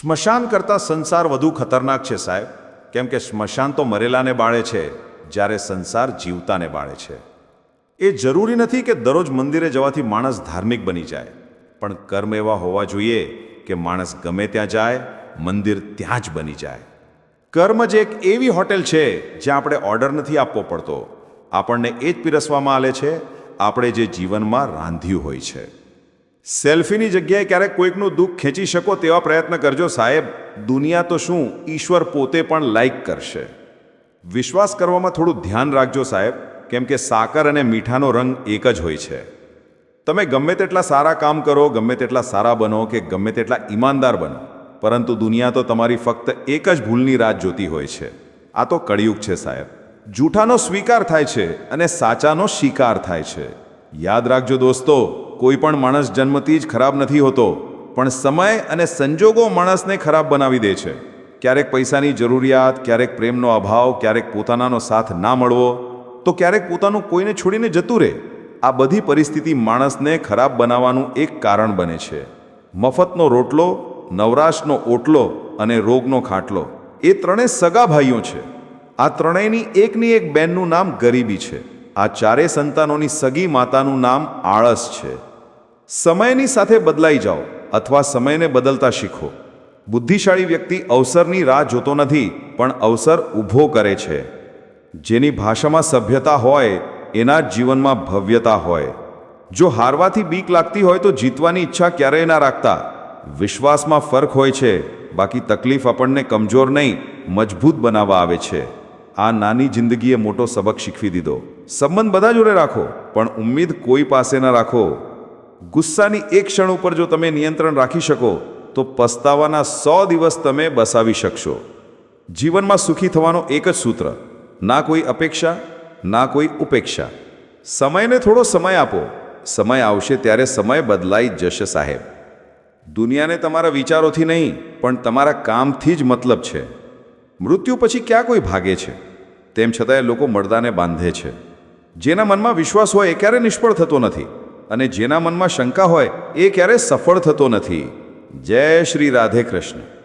સ્મશાન કરતાં સંસાર વધુ ખતરનાક છે સાહેબ. કેમ કે સ્મશાન તો મરેલાને બાળે છે, જ્યારે સંસાર જીવતાને બાળે છે. એ જરૂરી નથી કે દરરોજ મંદિરે જવાથી માણસ ધાર્મિક બની જાય. પણ કર્મ એવા હોવા જોઈએ કે માણસ ગમે ત્યાં જાય, મંદિર ત્યાં જ બની જાય. કર્મ જ એક એવી હોટેલ છે, જ્યાં આપણે ઓર્ડર નથી આપવો પડતો. આપણને એ જ પીરસવામાં આવે છે, આપણે જે જીવનમાં રાંધ્યું હોય છે. સેલ્ફીની જગ્યાએ ક્યારેક કોઈકનું દુઃખ ખેંચી શકો તેવા પ્રયત્ન કરજો સાહેબ. દુનિયા તો શું ઈશ્વર પોતે પણ લાઈક કરશે. વિશ્વાસ કરવામાં થોડું ધ્યાન રાખજો સાહેબ, કેમ કે સાકર અને મીઠાનો રંગ એક જ હોય છે. તમે ગમે તેટલા સારા કામ કરો, ગમે તેટલા સારા બનો કે ગમે તેટલા ઈમાનદાર બનો, પરંતુ દુનિયા તો તમારી ફક્ત એક જ ભૂલની રાહ જોતી હોય છે. આ તો કળિયુગ છે સાહેબ. જૂઠાનો સ્વીકાર થાય છે અને સાચાનો શિકાર થાય છે. યાદ રાખજો દોસ્તો કોઈ પણ માણસ જન્મથી જ ખરાબ નથી હોતો, પણ સમય અને સંજોગો માણસને ખરાબ બનાવી દે છે. ક્યારેક પૈસાની જરૂરિયાત, ક્યારેક પ્રેમનો અભાવ, ક્યારેક પોતાનાનો સાથ ના મળવો, તો ક્યારેક પોતાનું કોઈને છોડીને જતું રહે. આ બધી પરિસ્થિતિ માણસને ખરાબ બનાવવાનું એક કારણ બને છે. મફતનો રોટલો, નવરાશનો ઓટલો અને રોગનો ખાટલો, એ ત્રણેય સગા ભાઈઓ છે. આ ત્રણેયની એકની એક બેનનું નામ ગરીબી છે. આ ચારે સંતાનોની સગી માતાનું નામ આળસ છે. સમયની સાથે બદલાઈ જાઓ અથવા સમયને બદલતા શીખો. બુદ્ધિશાળી વ્યક્તિ અવસરની રાહ જોતો નથી, પણ અવસર ઊભો કરે છે. જેની ભાષામાં સભ્યતા હોય, એના જીવનમાં ભવ્યતા હોય. જો હારવાથી બીક લાગતી હોય તો જીતવાની ઈચ્છા ક્યારેય ના રાખતા. વિશ્વાસમાં ફરક હોય છે, બાકી તકલીફ આપણને કમજોર નહીં, મજબૂત બનાવવા આવે છે. આ નાની જિંદગીએ મોટો સબક શીખવી દીધો. સંબંધ બધા જોડે રાખો, પણ ઉમ્મીદ કોઈ પાસે ન રાખો. ગુસ્સાની એક ક્ષણ ઉપર જો તમે નિયંત્રણ રાખી શકો, તો પસ્તાવાના સો દિવસ તમે બસાવી શકશો. જીવનમાં સુખી થવાનો એક જ સૂત્ર, ના કોઈ અપેક્ષા, ના કોઈ ઉપેક્ષા. સમયને થોડો સમય આપો. સમય આવશે ત્યારે સમય બદલાઈ જશે, સાહેબ. દુનિયાને તમારા વિચારોથી નહીં, પણ તમારા કામથી જ મતલબ છે. મૃત્યુ પછી ક્યાં કોઈ ભાગે છે? તેમ છતાંય લોકો મળદાને બાંધે છે. જેના મનમાં વિશ્વાસ હોય એ ક્યારે નિષ્ફળ થતો નથી. અને જેના મનમાં શંકા હોય એ ક્યારેય સફળ થતો નથી. જય શ્રી રાધે કૃષ્ણ.